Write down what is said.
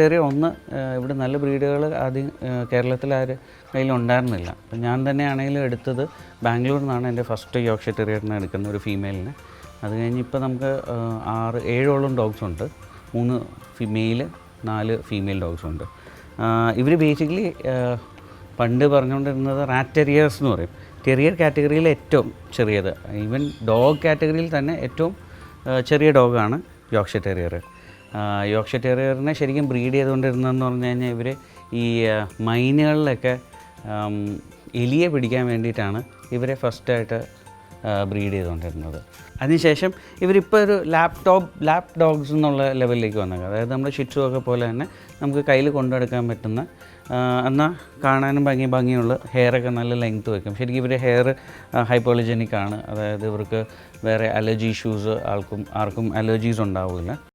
Terrier ഒന്ന് ഇവിടെ നല്ല ബ്രീഡുകൾ ആദ്യം കേരളത്തിൽ ആര് കയ്യിലുണ്ടായിരുന്നില്ല അപ്പം ഞാൻ തന്നെയാണെങ്കിലും എടുത്തത് ബാംഗ്ലൂരിൽ നിന്നാണ് എന്റെ ഫസ്റ്റ് യോക്ഷി ടെറിയറിനെ എടുക്കുന്ന ഒരു ഫീമെയിലിനെ. അത് കഴിഞ്ഞ് ഇപ്പോൾ നമുക്ക് ആറ് ഏഴോളം ഡോഗ്സ് ഉണ്ട്. മൂന്ന് ഫിമെയിൽ നാല് ഫീമെയിൽ ഡോഗ്സ് ഉണ്ട്. ഇവർ ബേസിക്കലി പണ്ട് പറഞ്ഞുകൊണ്ടിരുന്നത് റാറ്റ് ടെറിയേഴ്സ് എന്ന് പറയും. ടെറിയർ കാറ്റഗറിയിൽ ഏറ്റവും ചെറിയത്. ഈവൻ ഡോഗ് കാറ്റഗറിയിൽ തന്നെ ഏറ്റവും ചെറിയ ഡോഗാണ് യോക്ഷ ടെറിയർ യോക്ഷ ടെറിയറിനെ ശരിക്കും ബ്രീഡ് ചെയ്തുകൊണ്ടിരുന്നതെന്ന് പറഞ്ഞു കഴിഞ്ഞാൽ ഇവർ ഈ മൈനുകളിലൊക്കെ എലിയെ പിടിക്കാൻ വേണ്ടിയിട്ടാണ് ഇവരെ ഫസ്റ്റായിട്ട് ബ്രീഡ് ചെയ്തുകൊണ്ടിരുന്നത്. അതിനുശേഷം ഇവരിപ്പോൾ ഒരു ലാപ്ടോപ്പ് ലാപ് ഡോഗ്സ് എന്നുള്ള ലെവലിലേക്ക് വന്നേക്കാം. അതായത് നമ്മുടെ ഷിറ്റ്സു ഒക്കെ പോലെ തന്നെ നമുക്ക് കയ്യിൽ കൊണ്ടുനടക്കാൻ പറ്റുന്ന എന്നാൽ കാണാനും ഭംഗി ഭംഗിയുള്ള ഹെയറൊക്കെ നല്ല ലെങ്ത് വയ്ക്കും. ശരിക്കും ഇവർ ഹെയർ ഹൈപ്പോളജനിക് ആണ് അതായത് ഇവർക്ക് വേറെ അലർജി ഇഷ്യൂസ് ആൾക്കും ആർക്കും അലർജീസ് ഉണ്ടാവില്ല.